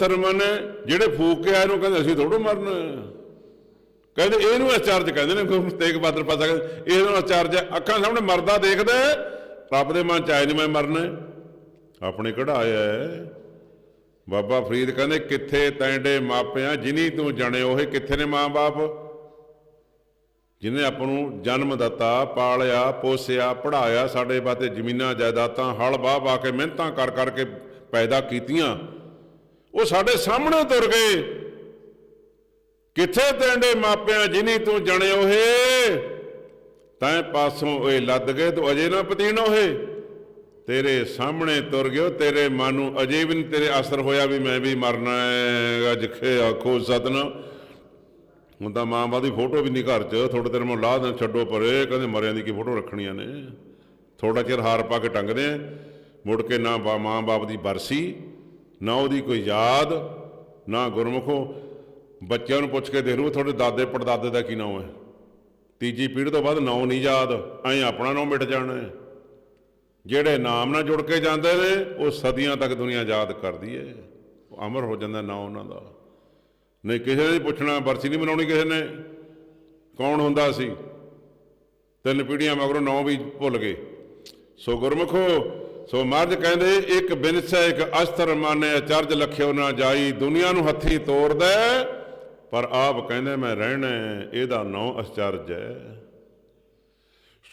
Sermon ਜਿਹੜੇ ਫੂਕ ਕੇ ਆਏ ਨੂੰ ਕਹਿੰਦੇ ਅਸੀਂ ਥੋੜੋ ਮਰਨਾ। ਕਹਿੰਦੇ ਇਹਨੂੰ ਅਚਰਜ ਕਹਿੰਦੇ ਨੇ, ਗੁਰੂ ਤੇਗ ਬਹਾਦਰ ਪਾਸਾ ਕਹਿੰਦੇ, ਇਹਨੂੰ ਅਚਰਜ ਅੱਖਾਂ ਸਾਹਮਣੇ ਮਰਦਾ ਦੇਖਦਾ, ਰੱਬ ਦੇ ਮਨ ਚ ਆਏ ਨਹੀਂ ਮੈਂ ਮਰਨਾ। ਆਪਣੇ ਕਢਾਇਆ ਬਾਬਾ ਫਰੀਦ ਕਹਿੰਦੇ, ਕਿੱਥੇ ਤੈਂਡੇ ਮਾਪਿਆਂ, ਜਿਨੀ ਤੂੰ ਜਣੇ, ਉਹ ਕਿੱਥੇ ਨੇ ਮਾਂ-ਬਾਪ? ਜਿਨੇ ਆਪਾਂ ਨੂੰ ਜਨਮ ਦਿੱਤਾ, ਪਾਲਿਆ, ਪੋਸਿਆ ਪੜਾਇਆ ਸਾਡੇ ਵਾਸਤੇ ਜ਼ਮੀਨਾਂ, ਜਾਇਦਾਦਾਂ ਹਲ ਬਾਹ ਵਾਹ ਕੇ ਮਿਹਨਤਾਂ ਕਰ ਕਰਕੇ ਪੈਦਾ ਕੀਤੀਆਂ। ਉਹ ਸਾਡੇ ਸਾਹਮਣੇ ਤੁਰ ਗਏ। ਕਿੱਥੇ ਤੈਂਡੇ ਮਾਪਿਆਂ ਜਿਨੀ ਤੂੰ ਜਣੇ ਉਹੇ ਤੈਂ ਪਾਸੋਂ ਇਹ ਲੱਦ ਗਏ ਤੂੰ ਅਜੇ ਨਾ ਪਤੀਣ ਹੋਏ। ਤੇਰੇ ਸਾਹਮਣੇ ਤੁਰ ਗਿਓ, ਤੇਰੇ ਮਨ ਨੂੰ ਅਜੇ ਵੀ ਨਹੀਂ ਤੇਰੇ ਅਸਰ ਹੋਇਆ ਵੀ ਮੈਂ ਵੀ ਮਰਨਾ ਹੈ। ਅੱਜ ਖੇ ਆਖੋ ਸਤਨ ਹੁਣ ਤਾਂ ਮਾਂ ਬਾਪ ਦੀ ਫੋਟੋ ਵੀ ਨਹੀਂ ਘਰ 'ਚ ਥੋੜੇ ਦਿਨ ਮੈਂ ਲਾਹ ਦੇਣ ਛੱਡੋ ਪਰੇ। ਕਹਿੰਦੇ ਮਰਿਆਂ ਦੀ ਕੀ ਫੋਟੋ ਰੱਖਣੀਆਂ ਨੇ? ਥੋੜਾ ਚਿਰ ਹਾਰ ਪਾ ਕੇ ਟੰਗਦੇ ਆ। ਮੁੜ ਕੇ ਨਾ ਬਾ- ਮਾਂ ਬਾਪ ਦੀ ਬਰਸੀ। ਨਾ ਉਹਦੀ ਕੋਈ ਯਾਦ, ਨਾ ਗੁਰਮੁਖੋ। ਬੱਚਿਆਂ ਨੂੰ ਪੁੱਛ ਕੇ ਦੇਖ ਲਓ, ਤੁਹਾਡੇ ਦਾਦੇ ਪੜਦਾਦੇ ਦਾ ਕੀ ਨਾਮ ਹੈ। ਤੀਜੀ ਪੀੜ੍ਹੀ ਤੋਂ ਬਾਅਦ ਨਾਂ ਨਹੀਂ ਯਾਦ, ਐਂ ਆਪਣਾ ਨਾਂ ਮਿਟ ਜਾਣਾ ਹੈ। ਜਿਹੜੇ ਨਾਮ ਨਾਲ ਜੁੜ ਕੇ ਜਾਂਦੇ ਨੇ, ਉਹ ਸਦੀਆਂ ਤੱਕ ਦੁਨੀਆ ਯਾਦ ਕਰਦੀ ਹੈ। ਅਮਰ ਹੋ ਜਾਂਦਾ ਨਾਂ ਉਹਨਾਂ ਦਾ। ਨਹੀਂ, ਕਿਸੇ ਨੇ ਨੀ ਪੁੱਛਣਾ, ਬਰਸੀ ਨਹੀਂ ਮਨਾਉਣੀ ਕਿਸੇ ਨੇ। ਕੌਣ ਹੁੰਦਾ ਸੀ? ਤਿੰਨ ਪੀੜ੍ਹੀਆਂ ਮਗਰੋਂ ਨੌ ਵੀ ਭੁੱਲ ਗਏ। ਸੋ ਗੁਰਮੁਖੋ ਸੋ ਮਹਾਰਾਜ ਕਹਿੰਦੇ, ਇੱਕ ਬਿਨਸੈ ਇੱਕ ਅਸਤਰ ਮਾਨੇ, ਅਚਰਜ ਲਖਿਓ ਨਾ ਜਾਈ, ਦੁਨੀਆ ਨੂੰ ਹੱਥੀ ਤੋੜਦਾ ਪਰ ਆਪ ਕਹਿੰਦੇ, ਮੈਂ ਰਹਿਣਾ ਇਹਦਾ ਨਾਂ ਅਚਰਜ ਹੈ।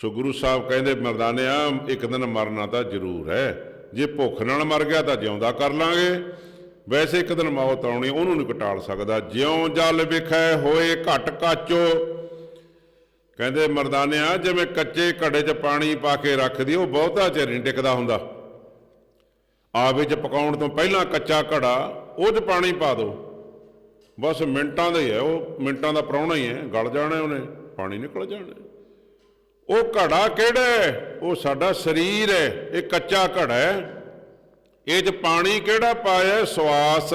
ਸੋ ਗੁਰੂ ਸਾਹਿਬ ਕਹਿੰਦੇ, ਮਰਦਾਨਿਆ, ਇੱਕ ਦਿਨ ਮਰਨਾ ਤਾਂ ਜ਼ਰੂਰ ਹੈ। ਜੇ ਭੁੱਖ ਨਾਲ ਮਰ ਗਿਆ ਤਾਂ ਜਿਉਂਦਾ ਕਰ ਲਾਂਗੇ। ਵੈਸੇ ਇੱਕ ਦਿਨ ਮੌਤ ਆਉਣੀ, ਉਹਨੂੰ ਨਹੀਂ ਘਟਾਲ ਸਕਦਾ। ਜਿਉਂ ਜਲ ਵਿਖੈ ਹੋਏ ਘਟ ਕਾਚੋ ਕਹਿੰਦੇ ਮਰਦਾਨਿਆ, ਜਿਵੇਂ ਕੱਚੇ ਘੜੇ 'ਚ ਪਾਣੀ ਪਾ ਕੇ ਰੱਖਦੀ, ਉਹ ਬਹੁਤਾ ਚਿਰ ਨਹੀਂ ਟਿਕਦਾ ਹੁੰਦਾ। ਆਵੇ 'ਚ ਪਕਾਉਣ ਤੋਂ ਪਹਿਲਾਂ ਕੱਚਾ ਘੜਾ ਉਹ 'ਚ ਪਾਣੀ ਪਾ ਦਿਓ ਬਸ ਮਿੰਟਾਂ ਦਾ ਹੀ ਹੈ, ਉਹ ਮਿੰਟਾਂ ਦਾ ਪ੍ਰਾਹੁਣਾ ਹੀ ਹੈ, ਗਲ ਜਾਣਾ ਉਹਨੇ, ਪਾਣੀ ਨਿਕਲ ਜਾਣਾ। ਉਹ ਘੜਾ ਕਿਹੜਾ ਹੈ? ਉਹ ਸਾਡਾ ਸਰੀਰ ਹੈ, ਇਹ ਕੱਚਾ ਘੜਾ ਹੈ। ਇਹ 'ਚ ਪਾਣੀ ਕਿਹੜਾ ਪਾਇਆ? ਸਵਾਸ।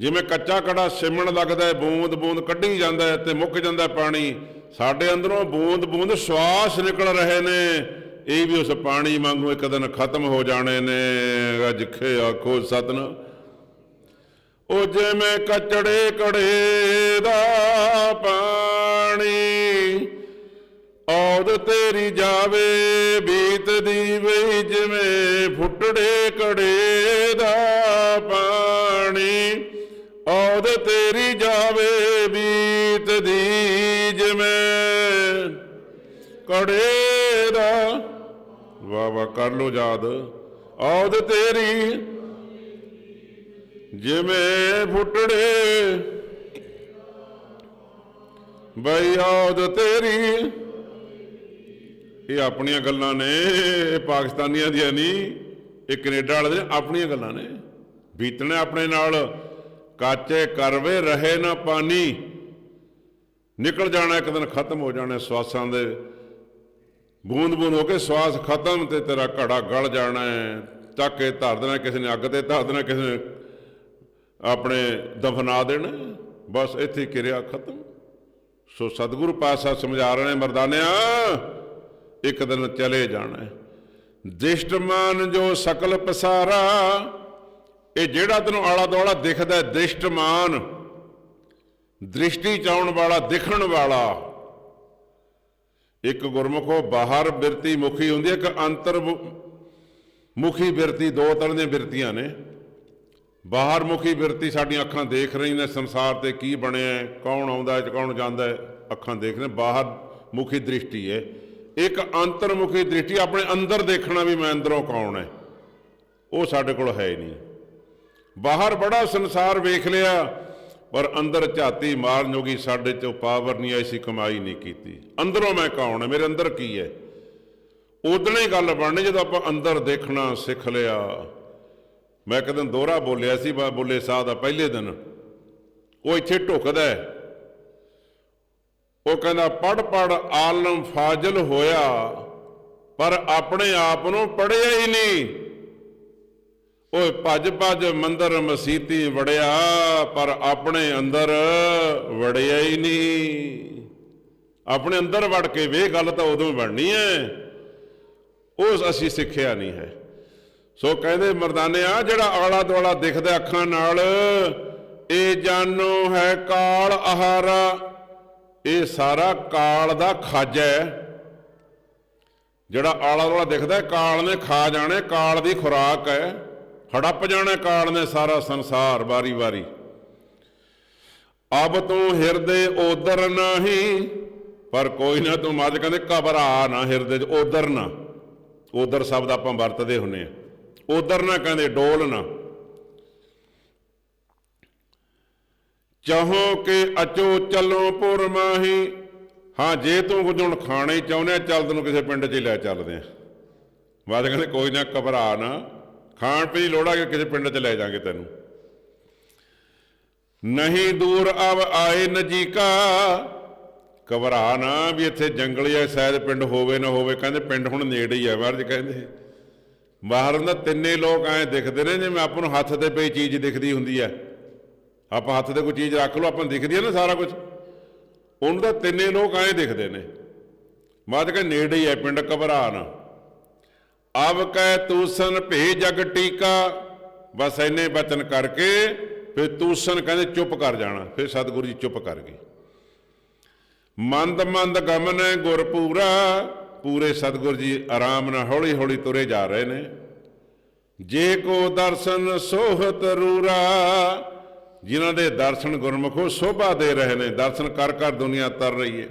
ਜਿਵੇਂ ਕੱਚਾ ਕੜਾ ਸਿਮਣ ਲੱਗਦਾ ਹੈ, ਬੂੰਦ ਬੂੰਦ ਕੱਢੀ ਜਾਂਦਾ ਹੈ ਤੇ ਮੁੱਕ ਜਾਂਦਾ ਪਾਣੀ, ਸਾਡੇ ਅੰਦਰੋਂ ਬੂੰਦ ਬੂੰਦ ਸਵਾਸ ਨਿਕਲ ਰਹੇ ਨੇ। ਇਹ ਵੀ ਉਸ ਪਾਣੀ ਵਾਂਗੂ ਇੱਕ ਦਿਨ ਖਤਮ ਹੋ ਜਾਣੇ ਨੇ। ਅੱਜ ਆਖੋ ਸਤਨ ਉਹ ਜਿਵੇਂ ਕਚੜੇ ਕੜੇ ਦਾ ਪਾਣੀ, ਔਦ ਤੇਰੀ ਜਾਵੇ, ਬੀਤਦੀ ਵੇ, ਜਿਵੇਂ ਫੁੱਟੜੇ ਕੜੇ ਦਾ ਔਦ ਜਾਵੇ ਬੀਤਦੀ ਜਿਵੇਂ। ਕੜੇ ਦਾ ਵਾਹ ਵਾਹ, ਕਰ ਲੋ ਯਾਦ। ਔਦ ਤੇਰੀ ਜਿਵੇਂ ਫੁੱਟੜੇ। ਬਈ ਔਦ ਤੇਰੀ। ਇਹ ਆਪਣੀਆਂ ਗੱਲਾਂ ਨੇ, ਇਹ ਪਾਕਿਸਤਾਨੀਆਂ ਦੀਆਂ ਨਹੀਂ, ਇਹ ਕੈਨੇਡਾ ਵਾਲੇ ਦੇ ਆਪਣੀਆਂ ਗੱਲਾਂ ਨੇ। ਬੀਤਣੇ ਆਪਣੇ ਨਾਲ। ਕਾਚੇ ਕਰਵੇ ਰਹੇ ਨਾ ਪਾਣੀ ਨਿਕਲ ਜਾਣਾ ਇੱਕ ਦਿਨ ਖਤਮ ਹੋ ਜਾਣਾ ਸਵਾਸਾਂ ਦੇ। ਬੂੰਦ ਬੂੰਦ ਹੋ ਕੇ ਸਵਾਸ ਖਤਮ ਤੇ ਤੇਰਾ ਘੜਾ ਗਲ ਜਾਣਾ ਹੈ। ਚੱਕ ਕੇ ਧਰ ਦੇਣਾ, ਕਿਸੇ ਨੇ ਅੱਗ ਤੇ ਧਰ ਦੇਣਾ, ਕਿਸੇ ਨੇ ਆਪਣੇ ਦਫਨਾ ਦੇਣਾ। ਬਸ ਇੱਥੇ ਕਿਰਿਆ ਖਤਮ। ਸੋ ਸਤਿਗੁਰੂ ਪਾਤਸ਼ਾਹ ਸਮਝਾ ਰਹੇ ਨੇ, ਮਰਦਾਨਿਆ, ਇੱਕ ਦਿਨ ਚਲੇ ਜਾਣਾ ਹੈ। ਦਿਸ਼ਟਮਾਨ ਜੋ ਸਕਲ ਪਸਾਰਾ ਇਹ ਜਿਹੜਾ ਤੈਨੂੰ ਆਲਾ ਦੁਆਲਾ ਦਿਖਦਾ ਦ੍ਰਿਸ਼ਟਮਾਨ ਦ੍ਰਿਸ਼ਟੀ ਚਾਉਣ ਵਾਲਾ ਦਿਖਣ ਵਾਲਾ ਇੱਕ ਗੁਰਮੁਖੋ ਬਾਹਰ ਬਿਰਤੀ ਮੁਖੀ ਹੁੰਦੀ ਹੈ ਇੱਕ ਅੰਤਰ ਮੁਖੀ ਬਿਰਤੀ ਦੋ ਤਰ੍ਹਾਂ ਦੀਆਂ ਬਿਰਤੀਆਂ ਨੇ। ਬਾਹਰ ਮੁਖੀ ਬਿਰਤੀ ਸਾਡੀਆਂ ਅੱਖਾਂ ਦੇਖ ਰਹੀਆਂ ਨੇ ਸੰਸਾਰ ਤੇ ਕੀ ਬਣਿਆ ਹੈ, ਕੌਣ ਆਉਂਦਾ ਹੈ ਕੌਣ ਜਾਂਦਾ ਹੈ ਅੱਖਾਂ ਦੇਖ ਰਹੇ ਬਾਹਰ ਮੁਖੀ ਦ੍ਰਿਸ਼ਟੀ ਹੈ। ਇੱਕ ਅੰਤਰਮੁਖੀ ਦ੍ਰਿਸ਼ਟੀ ਆਪਣੇ ਅੰਦਰ ਦੇਖਣਾ ਵੀ ਮੈਂ ਅੰਦਰੋਂ ਕੌਣ ਹੈ ਉਹ ਸਾਡੇ ਕੋਲ ਹੈ ਹੀ ਨਹੀਂ। ਬਾਹਰ ਬੜਾ ਸੰਸਾਰ ਵੇਖ ਲਿਆ, ਪਰ ਅੰਦਰ ਝਾਤੀ ਮਾਰਨ ਜੋਗੀ ਸਾਡੇ ਚੋਂ ਪਾਵਰ ਨਹੀਂ ਐਸੀ ਕਮਾਈ ਨਹੀਂ ਕੀਤੀ। ਅੰਦਰੋਂ ਮੈਂ ਕੌਣ ਮੇਰੇ ਅੰਦਰ ਕੀ ਹੈ? ਉਦਣੇ ਗੱਲ ਬਣਨੀ, ਜਦੋਂ ਆਪਾਂ ਅੰਦਰ ਦੇਖਣਾ, ਸਿੱਖ ਲਿਆ। ਮੈਂ ਇੱਕ ਦਿਨ ਦੋਹਰਾ ਬੋਲਿਆ ਸੀ ਬਾ ਬੋਲੇ ਸਾਹ ਦਾ ਪਹਿਲੇ ਦਿਨ। ਉਹ ਇੱਥੇ ਢੁਕਦਾ ਹੈ। ਉਹ ਕਹਿੰਦਾ ਪੜ ਪੜ ਆਲਮ ਫਾਜ਼ਲ ਹੋਇਆ, ਪਰ ਆਪਣੇ ਆਪ ਨੂੰ ਪੜਿਆ ਹੀ ਨਹੀਂ। ਓਏ ਭੱਜ ਭੱਜ ਮੰਦਰ ਮਸੀਤੀ ਵੜਿਆ, ਪਰ ਆਪਣੇ ਅੰਦਰ ਵੜਿਆ ਹੀ ਨਹੀਂ। ਆਪਣੇ ਅੰਦਰ ਵੜ ਕੇ ਵੇ ਗੱਲ ਤਾਂ ਉਦੋਂ ਬਣਨੀ ਹੈ। ਉਹ ਅਸੀਂ ਸਿੱਖਿਆ ਨਹੀਂ ਹੈ। ਸੋ ਕਹਿੰਦੇ ਮਰਦਾਨੇ ਆ ਜਿਹੜਾ ਆਲਾ ਦੁਆਲਾ ਦਿਖਦਾ ਅੱਖਾਂ ਨਾਲ ਇਹ ਜਾਨੋ ਹੈ ਕਾਲ ਆਹਾਰਾ ਇਹ ਸਾਰਾ ਕਾਲ ਦਾ ਖਾਜਾ ਹੈ। ਜਿਹੜਾ ਆਲਾ ਦੁਆਲਾ ਦਿਖਦਾ, ਕਾਲ ਨੇ ਖਾ ਜਾਣੇ, ਕਾਲ ਦੀ ਖੁਰਾਕ ਹੈ। ਹੜੱਪ ਜਾਣਾ ਕਾਲ ਨੇ ਸਾਰਾ ਸੰਸਾਰ ਵਾਰੀ ਵਾਰੀ। ਅਬ ਤੂੰ ਹਿਰਦੇ ਉਦਰ ਨਹੀਂ, ਪਰ ਕੋਈ ਨਾ ਤੂੰ ਮੱਝ ਕਹਿੰਦੇ ਘਬਰਾ ਨਾ ਹਿਰਦੇ ਚ, ਉਧਰ ਨਾ। ਉਧਰ ਸ਼ਬਦ ਆਪਾਂ ਵਰਤਦੇ ਹੁੰਨੇ ਆ ਉਦਰ ਨਾ ਕਹਿੰਦੇ ਡੋਲ ਨਾ। ਚਾਹੋ ਕਿ ਅਚੋ ਚਲੋ ਪੁਰ ਮਾਹੀ। ਹਾਂ, ਜੇ ਤੂੰ ਕੁਝ ਹੁਣ ਖਾਣਾ ਹੀ ਚਾਹੁੰਦੇ ਆ, ਚੱਲ ਤੈਨੂੰ ਕਿਸੇ ਪਿੰਡ 'ਚ ਹੀ ਲੈ ਚੱਲਦੇ ਆ। ਬਾਅਦ ਕਹਿੰਦੇ ਕੋਈ ਨਾ ਘਬਰਾ ਨਾ। ਖਾਣ ਪੀਣ ਦੀ ਲੋੜ ਆ ਕੇ ਕਿਸੇ ਪਿੰਡ 'ਚ ਲੈ ਜਾਾਂਗੇ ਤੈਨੂੰ। ਨਹੀਂ ਦੂਰ ਅਵ ਆਏ ਨਜੀਕਾ, ਘਬਰਾ ਨਾ ਵੀ ਇੱਥੇ ਜੰਗਲੀ ਐ ਸ਼ਾਇਦ ਪਿੰਡ ਹੋਵੇ ਨਾ ਹੋਵੇ। ਕਹਿੰਦੇ ਪਿੰਡ ਹੁਣ ਨੇੜੇ ਹੀ ਆ ਮਹਾਰਾਜ ਕਹਿੰਦੇ। ਬਾਹਰ ਦਾ ਤਿੰਨੇ ਲੋਕ ਐ ਦਿਖਦੇ ਨੇ, ਜਿਵੇਂ ਆਪਾਂ ਨੂੰ ਹੱਥ ਤੇ ਪਈ ਚੀਜ਼ ਦਿਖਦੀ ਹੁੰਦੀ ਐ ਆਪਾਂ ਹੱਥ ਤੇ ਕੋਈ ਚੀਜ਼ ਰੱਖ ਲਓ, ਆਪਾਂ ਦਿਖਦੀ ਹੈ ਨਾ ਸਾਰਾ ਕੁਝ ਉਹਨਾਂ ਦਾ ਤਿੰਨੇ ਲੋਕ ਐ ਦਿਖਦੇ ਨੇ। ਮਾਦ ਕਹਿੰਦੇ ਨੇੜੇ ਹੀ ਐ ਪਿੰਡ, ਘਬਰਾ ਨਾ। ਅਬ ਕਹਿ ਤੂਸਨ ਭੇ ਜਗ ਟੀਕਾ। ਬਸ ਇੰਨੇ ਬਚਨ ਕਰਕੇ, ਫਿਰ ਤੂਸਨ ਕਹਿੰਦੇ ਚੁੱਪ ਕਰ ਜਾਣਾ। ਫਿਰ ਸਤਿਗੁਰੂ ਜੀ ਚੁੱਪ ਕਰ ਗਏ। ਮੰਦ ਮੰਦ ਗਮਨੈ ਗੁਰ ਪੂਰਾ, ਪੂਰੇ ਸਤਿਗੁਰੂ ਜੀ ਆਰਾਮ ਨਾਲ ਹੌਲੀ ਹੌਲੀ ਤੁਰੇ ਜਾ ਰਹੇ ਨੇ। ਜੇ ਕੋ ਦਰਸ਼ਨ ਸੋਹਤ ਰੂਰਾ, ਜਿਨ੍ਹਾਂ ਦੇ ਦਰਸ਼ਨ ਗੁਰਮੁਖੋ ਸੋਭਾ ਦੇ ਰਹੇ ਨੇ। ਦਰਸ਼ਨ ਕਰ ਕਰ ਦੁਨੀਆ ਤਰ ਰਹੀ ਹੈ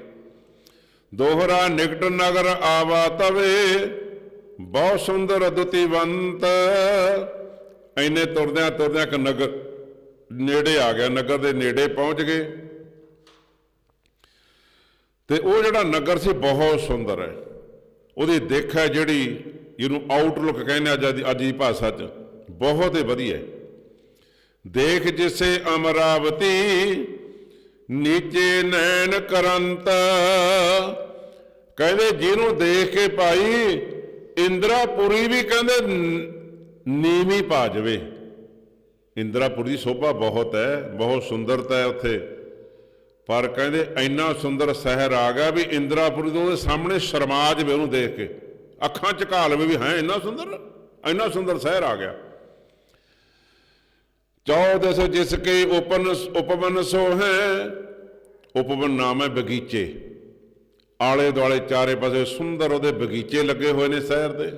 ਦੋਹਰਾ ਨਿਕਟ ਨਗਰ ਆਵਾ ਤਵੇ ਬਹੁਤ ਸੁੰਦਰ ਦੁਤੀਵੰਤ ਐਨੇ ਤੁਰਦਿਆਂ ਤੁਰਦਿਆਂ ਇੱਕ ਨਗਰ ਨੇੜੇ ਆ ਗਿਆ, ਨਗਰ ਦੇ ਨੇੜੇ ਪਹੁੰਚ ਗਏ। ਤੇ ਉਹ ਜਿਹੜਾ ਨਗਰ ਸੀ ਬਹੁਤ ਸੁੰਦਰ ਹੈ। ਉਹਦੀ ਦਿੱਖ ਹੈ ਜਿਹੜੀ ਇਹਨੂੰ ਆਊਟਲੁੱਕ ਕਹਿੰਦੇ ਅੱਜ ਅੱਜ ਦੀ ਭਾਸ਼ਾ 'ਚ। ਬਹੁਤ ਹੀ ਵਧੀਆ ਹੈ। ਦੇਖ ਜਿਸੇ ਅਮਰਾਵਤੀ, ਨੀਚੇ ਨੈਣ ਕਰੰਤ। ਕਹਿੰਦੇ ਜਿਹਨੂੰ ਦੇਖ ਕੇ ਭਾਈ ਇੰਦਰਾਪੁਰੀ ਵੀ ਕਹਿੰਦੇ ਨ- ਨੀਵੀਂ ਪਾ ਜਵੇ। ਇੰਦਰਾਪੁਰੀ ਦੀ ਸ਼ੋਭਾ ਬਹੁਤ ਹੈ, ਬਹੁਤ ਸੁੰਦਰਤਾ ਹੈ ਉੱਥੇ। ਪਰ ਕਹਿੰਦੇ ਇੰਨਾ ਸੁੰਦਰ ਸ਼ਹਿਰ ਆ ਗਿਆ ਵੀ ਇੰਦਰਾਪੁਰੀ ਤੋਂ ਉਹਦੇ ਸਾਹਮਣੇ ਸ਼ਰਮਾ ਜਵੇ ਉਹਨੂੰ ਦੇਖ ਕੇ। ਅੱਖਾਂ ਝਕਾ ਲਵੇ ਵੀ ਹੈ, ਇੰਨਾ ਸੁੰਦਰ? ਇੰਨਾ ਸੁੰਦਰ ਸ਼ਹਿਰ ਆ ਗਿਆ। ਚੌਦਸ ਜਿਸ ਕੇ ਉਪਨ ਉਪਵਨ ਸੋ ਹੈ? ਉਪਵਨ ਨਾਮ ਹੈ ਬਗੀਚੇ। ਆਲੇ ਦੁਆਲੇ ਚਾਰੇ ਪਾਸੇ ਸੁੰਦਰ ਉਹਦੇ ਬਗੀਚੇ ਲੱਗੇ ਹੋਏ ਨੇ ਸ਼ਹਿਰ ਦੇ।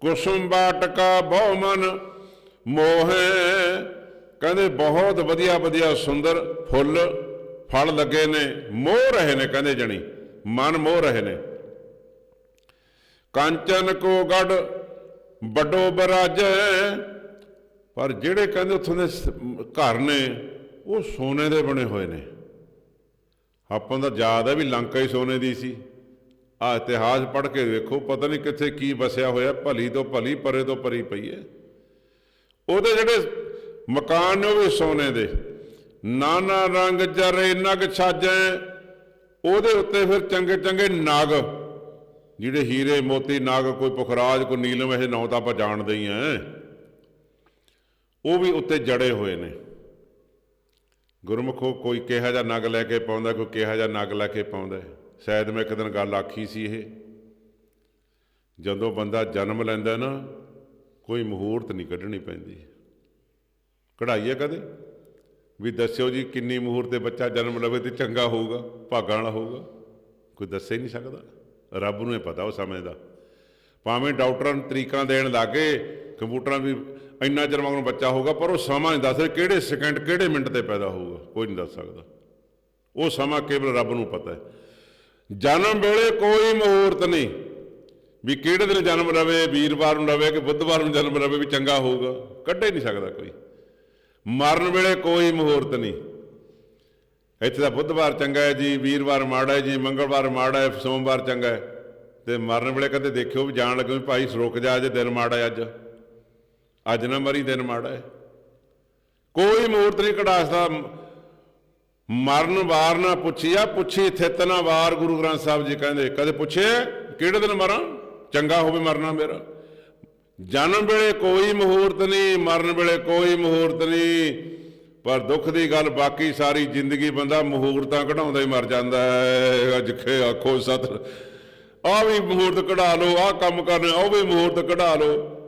ਕੁਸੁਮ ਬਾਟਕਾ ਬਹੁ ਮਨ ਮੋਹੇ। ਕਹਿੰਦੇ ਬਹੁਤ ਵਧੀਆ ਵਧੀਆ, ਸੁੰਦਰ ਫੁੱਲ, ਫਲ ਲੱਗੇ ਨੇ, ਮੋਹ ਰਹੇ ਨੇ ਕਹਿੰਦੇ ਜਣੀ, ਮਨ ਮੋਹ ਰਹੇ ਨੇ। ਕੰਚਨ ਕੋ ਗੜ ਵੱਡੋ ਬਰਾਜੈ। ਪਰ ਜਿਹੜੇ ਕਹਿੰਦੇ ਉੱਥੋਂ ਦੇ ਘਰ ਨੇ, ਉਹ ਸੋਨੇ ਦੇ ਬਣੇ ਹੋਏ ਨੇ। ਆਪਾਂ ਨੂੰ ਤਾਂ ਯਾਦ ਹੈ ਵੀ ਲੰਕਾ ਹੀ ਸੋਨੇ ਦੀ ਸੀ। ਆ ਇਤਿਹਾਸ ਪੜ੍ਹ ਕੇ ਵੇਖੋ, ਪਤਾ ਨਹੀਂ ਕਿੱਥੇ ਕੀ ਵਸਿਆ ਹੋਇਆ, ਭਲੀ ਤੋਂ ਭਲੀ, ਪਰੇ ਤੋਂ ਪਰੀ ਪਈ ਹੈ। ਉਹਦੇ ਜਿਹੜੇ ਮਕਾਨ ਨੇ ਉਹ ਵੀ ਸੋਨੇ ਦੇ। ਨਾਨਾ ਰੰਗ ਜਰੇ ਨਗ ਛਾਜੈ, ਉਹਦੇ ਉੱਤੇ ਫਿਰ ਚੰਗੇ ਚੰਗੇ ਨਾਗ। ਜਿਹੜੇ ਹੀਰੇ ਮੋਤੀ ਨਾਗ, ਕੋਈ ਪੁਖਰਾਜ, ਕੋਈ ਨੀਲਮ, ਇਹ ਨਾਂ ਤਾਂ ਆਪਾਂ ਜਾਣਦੇ ਹੀ ਆਂ। ਉਹ ਵੀ ਉੱਤੇ ਜੜੇ ਹੋਏ ਨੇ। ਗੁਰਮੁਖੋ ਕੋਈ ਕਿਹਾ ਜਾਂ ਨਗ ਲੈ ਕੇ ਪਾਉਂਦਾ, ਕੋਈ ਕਿਹਾ ਜਾਂ ਨਗ ਲੈ ਕੇ ਪਾਉਂਦਾ ਸ਼ਾਇਦ ਮੈਂ ਇੱਕ ਦਿਨ ਗੱਲ ਆਖੀ ਸੀ ਇਹ। ਜਦੋਂ ਬੰਦਾ ਜਨਮ ਲੈਂਦਾ ਨਾ, ਕੋਈ ਮਹੂਰਤ ਨਹੀਂ ਕੱਢਣੀ ਪੈਂਦੀ। ਕਢਾਈਏ ਕਦੇ? ਵੀ ਦੱਸਿਓ ਜੀ ਕਿੰਨੀ ਮਹੂਰਤ ਦੇ ਬੱਚਾ ਜਨਮ ਲਵੇ ਤੇ ਚੰਗਾ ਹੋਊਗਾ, ਭਾਗਾਂ ਵਾਲਾ ਹੋਊਗਾ। ਕੋਈ ਦੱਸੇ ਨਹੀਂ ਸਕਦਾ। ਰੱਬ ਨੂੰ ਇਹ ਪਤਾ ਉਹ ਸਮੇਂ ਦਾ। ਭਾਵੇਂ ਡਾਕਟਰਾਂ ਨੂੰ ਤਰੀਕਾਂ ਦੇਣ ਲੱਗੇ ਕੰਪਿਊਟਰਾਂ ਵੀ ਇੰਨਾ ਚਿਰ ਮਗਰੋਂ ਬੱਚਾ ਹੋਊਗਾ, ਪਰ ਉਹ ਸਮਾਂ ਨਹੀਂ ਦੱਸ ਰਿਹਾ ਕਿਹੜੇ ਸੈਕਿੰਡ ਕਿਹੜੇ ਮਿੰਟ ਤੇ ਪੈਦਾ ਹੋਊਗਾ, ਕੋਈ ਨਹੀਂ ਦੱਸ ਸਕਦਾ। ਉਹ ਸਮਾਂ ਕੇਵਲ ਰੱਬ ਨੂੰ ਪਤਾ ਹੈ। ਜਨਮ ਵੇਲੇ ਕੋਈ ਮਹੂਰਤ ਨਹੀਂ ਵੀ ਕਿਹੜੇ ਦਿਨ ਜਨਮ ਰਵੇ, ਵੀਰਵਾਰ ਨੂੰ ਰਵੇ ਕਿ ਬੁੱਧਵਾਰ ਨੂੰ ਜਨਮ ਰਵੇ ਵੀ ਚੰਗਾ ਹੋਊਗਾ, ਕੱਢੇ ਨਹੀਂ ਸਕਦਾ ਕੋਈ। ਮਰਨ ਵੇਲੇ ਕੋਈ ਮਹੂਰਤ ਨਹੀਂ। ਇੱਥੇ ਤਾਂ ਬੁੱਧਵਾਰ ਚੰਗਾ ਹੈ ਜੀ, ਵੀਰਵਾਰ ਮਾੜਾ ਹੈ ਜੀ, ਮੰਗਲਵਾਰ ਮਾੜਾ ਹੈ, ਸੋਮਵਾਰ ਚੰਗਾ ਹੈ। ਤੇ ਮਰਨ ਵੇਲੇ ਕਦੇ ਦੇਖਿਓ ਵੀ ਜਾਣ ਲੱਗੇ ਵੀ ਭਾਈ ਰੁਕ ਜਾ ਜੇ ਦਿਨ ਮਾੜਾ ਹੈ ਅੱਜ। ਅੱਜ ਨਾ ਮਰੀ ਦਿਨ ਮਾੜਾ ਹੈ। ਕੋਈ ਮੂਰਤ ਨਹੀਂ ਕਢਾਸਦਾ ਮਰਨ ਵਾਰ ਨਾ ਪੁੱਛਿਆ, ਪੁੱਛੀ ਥਿਤ ਨਾ ਵਾਰ। ਗੁਰੂ ਗ੍ਰੰਥ ਸਾਹਿਬ ਜੀ ਕਹਿੰਦੇ, ਕਦੇ ਪੁੱਛੇ ਕਿਹੜੇ ਦਿਨ ਮਰਾਂ? ਚੰਗਾ ਹੋਵੇ ਮਰਨਾ ਮੇਰਾ। ਜਨਮ ਵੇਲੇ ਕੋਈ ਮਹੂਰਤ ਨਹੀਂ, ਮਰਨ ਵੇਲੇ ਕੋਈ ਮਹੂਰਤ ਨਹੀਂ। ਪਰ ਦੁੱਖ ਦੀ ਗੱਲ ਬਾਕੀ ਸਾਰੀ ਜ਼ਿੰਦਗੀ ਬੰਦਾ ਮਹੂਰਤਾਂ ਕਢਾਉਂਦਾ ਹੀ ਮਰ ਜਾਂਦਾ ਹੈ। ਅੱਜ ਖੇ ਆਖੋ ਸਤ। ਆ ਵੀ ਮਹੂਰਤ ਕਢਾ ਲਓ ਆ ਕੰਮ ਕਰਨਾ, ਉਹ ਵੀ ਮਹੂਰਤ ਕਢਾ ਲਓ।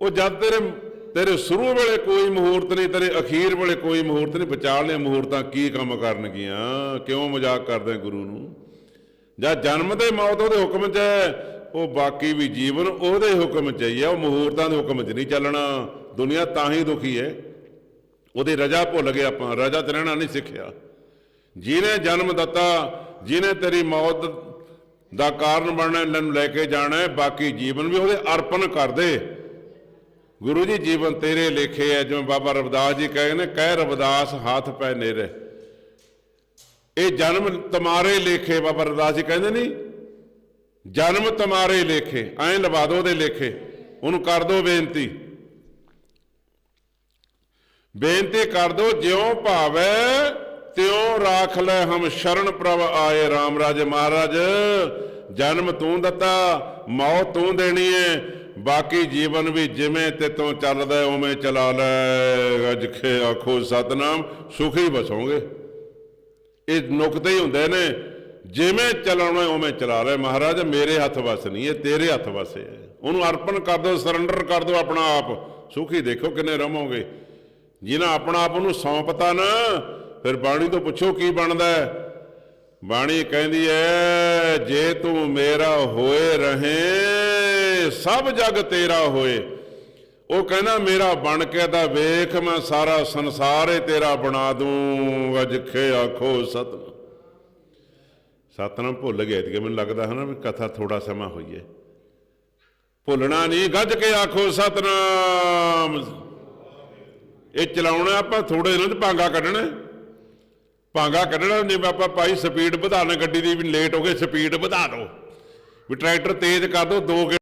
ਉਹ ਜਦ ਤੇਰੇ ਤੇਰੇ ਸ਼ੁਰੂ ਵੇਲੇ ਕੋਈ ਮਹੂਰਤ ਨਹੀਂ, ਤੇਰੇ ਅਖੀਰ ਵੇਲੇ ਕੋਈ ਮਹੂਰਤ ਨਹੀਂ ਵਿਚਾਲੇ ਮਹੂਰਤਾਂ ਕੀ ਕੰਮ ਕਰਨਗੀਆਂ? ਕਿਉਂ ਮਜ਼ਾਕ ਕਰਦੇ ਗੁਰੂ ਨੂੰ? ਜਾਂ ਜਨਮ ਤੇ ਮੌਤ ਉਹਦੇ ਹੁਕਮ 'ਚ ਹੈ, ਉਹ ਬਾਕੀ ਵੀ ਜੀਵਨ ਉਹਦੇ ਹੁਕਮ 'ਚ ਹੀ ਹੈ, ਉਹ ਮਹੂਰਤਾਂ ਦੇ ਹੁਕਮ 'ਚ ਨਹੀਂ ਚੱਲਣਾ। ਦੁਨੀਆ ਤਾਂ ਹੀ ਦੁਖੀ ਹੈ। ਉਹਦੀ ਰਜਾ ਭੁੱਲ ਗਏ ਆਪਾਂ, ਰਜਾ 'ਚ ਰਹਿਣਾ ਨਹੀਂ ਸਿੱਖਿਆ। ਜਿਹਨੇ ਜਨਮ ਦਿੱਤਾ, ਜਿਹਨੇ ਤੇਰੀ ਮੌਤ ਦਾ ਕਾਰਨ ਬਣਨਾ ਨੂੰ ਲੈ ਕੇ ਜਾਣਾ ਬਾਕੀ ਜੀਵਨ ਵੀ ਉਹਦੇ ਅਰਪਣ ਕਰ ਦੇ। ਗੁਰੂ ਜੀ ਜੀਵਨ ਤੇਰੇ ਲੇਖੇ ਹੈ ਜਿਵੇਂ ਬਾਬਾ ਰਵਿਦਾਸ ਜੀ ਕਹੇ ਨੇ, ਕਹਿ ਰਵਿਦਾਸ, ਹੱਥ ਪੈ ਨੇਰੇ ਇਹ ਜਨਮ ਤੁਮਾਰੇ ਲੇਖੇ, ਬਾਬਾ ਰਵਿਦਾਸ ਜੀ ਕਹਿੰਦੇ ਨਹੀਂ ਜਨਮ ਤੁਮਾਰੇ ਲੇਖੇ, ਐਂ ਲਵਾ ਦੋ ਦੇ ਲੇਖੇ। ਉਹਨੂੰ ਕਰ ਦੋ ਬੇਨਤੀ। ਬੇਨਤੀ ਕਰ ਦੋ, ਜਿਉ ਭਾਵੈ, ਤਿਉ ਰਾਖ ਲੈ ਹਮ ਸ਼ਰਨ ਪ੍ਰਭ ਆਏ RAM ਰਾਜ ਮਹਾਰਾਜ। ਜਨਮ ਤੂੰ ਦਿੱਤਾ, ਮੌਤ ਤੂੰ ਦੇਣੀ ਏ। ਬਾਕੀ ਜੀਵਨ ਵੀ ਜਿਵੇਂ ਤੇ ਤੋਂ ਚੱਲਦਾ ਉਵੇਂ ਚਲਾ ਲੈ। ਅਜਖੇ ਆਖੋ, ਸਤਨਾਮ, ਸੁਖੀ ਬਸੋਗੇ ਇਹ ਨੁਕਤੇ ਹੀ ਹੁੰਦੇ ਨੇ। ਜਿਵੇਂ ਚਲਾਉਣਾ ਉਵੇਂ ਚਲਾ ਲੈ। ਮਹਾਰਾਜ, ਮੇਰੇ ਹੱਥ ਵਸ ਨਹੀਂ ਇਹ ਤੇਰੇ ਹੱਥ ਵਸੇ ਹੈ। ਉਹਨੂੰ ਅਰਪਣ ਕਰ ਦਿਓ ਸਰੈਂਡਰ ਕਰ ਦਿਓ ਆਪਣਾ ਆਪ। ਸੁਖੀ ਦੇਖੋ ਕਿੰਨੇ ਰਮੋਗੇ। ਜਿਨ੍ਹਾਂ ਆਪਣਾ ਆਪ ਨੂੰ ਸੌਂਪਤਾ ਨਾ, ਫਿਰ ਬਾਣੀ ਤੋਂ ਪੁੱਛੋ ਕੀ ਬਣਦਾ ਹੈ। ਬਾਣੀ ਕਹਿੰਦੀ ਹੈ, ਜੇ ਤੂੰ ਮੇਰਾ ਹੋਏ ਰਹੇ ਸਭ ਜਗ ਤੇਰਾ ਹੋਏ। ਉਹ ਕਹਿੰਦਾ, ਮੇਰਾ ਬਣ ਕੇ ਤਾਂ ਵੇਖ, ਮੈਂ ਸਾਰਾ ਸੰਸਾਰ ਹੀ ਤੇਰਾ ਬਣਾ ਦੂੰ। ਅਜਖੇ ਆਖੋ ਸਤਨਾਮ। ਸਤਨਾਮ ਭੁੱਲ ਗਏ ਤੇ ਮੈਨੂੰ ਲੱਗਦਾ ਹੈ ਨਾ ਵੀ ਕਥਾ ਥੋੜਾ ਸਮਾਂ ਹੋਈ ਹੈ ਭੁੱਲਣਾ ਨਹੀਂ, ਗੱਜ ਕੇ ਆਖੋ ਸਤਨਾਮ। ਇਹ ਚਲਾਉਣਾ ਆਪਾਂ ਥੋੜੇ ਇਹਨਾਂ ਚ ਭਾਂਗਾ ਕੱਢਣਾ। ਭਾਂਗਾ ਕੱਢਣਾ ਨਹੀਂ ਆਪਾਂ ਭਾਈ ਸਪੀਡ ਵਧਾਣਾ ਗੱਡੀ ਦੀ ਵੀ ਲੇਟ ਹੋ ਗਏ ਸਪੀਡ ਵਧਾ ਦਿਓ। ਵੀ ਟਰੈਕਟਰ ਤੇਜ਼ ਕਰ ਦਿਓ, ਦੋ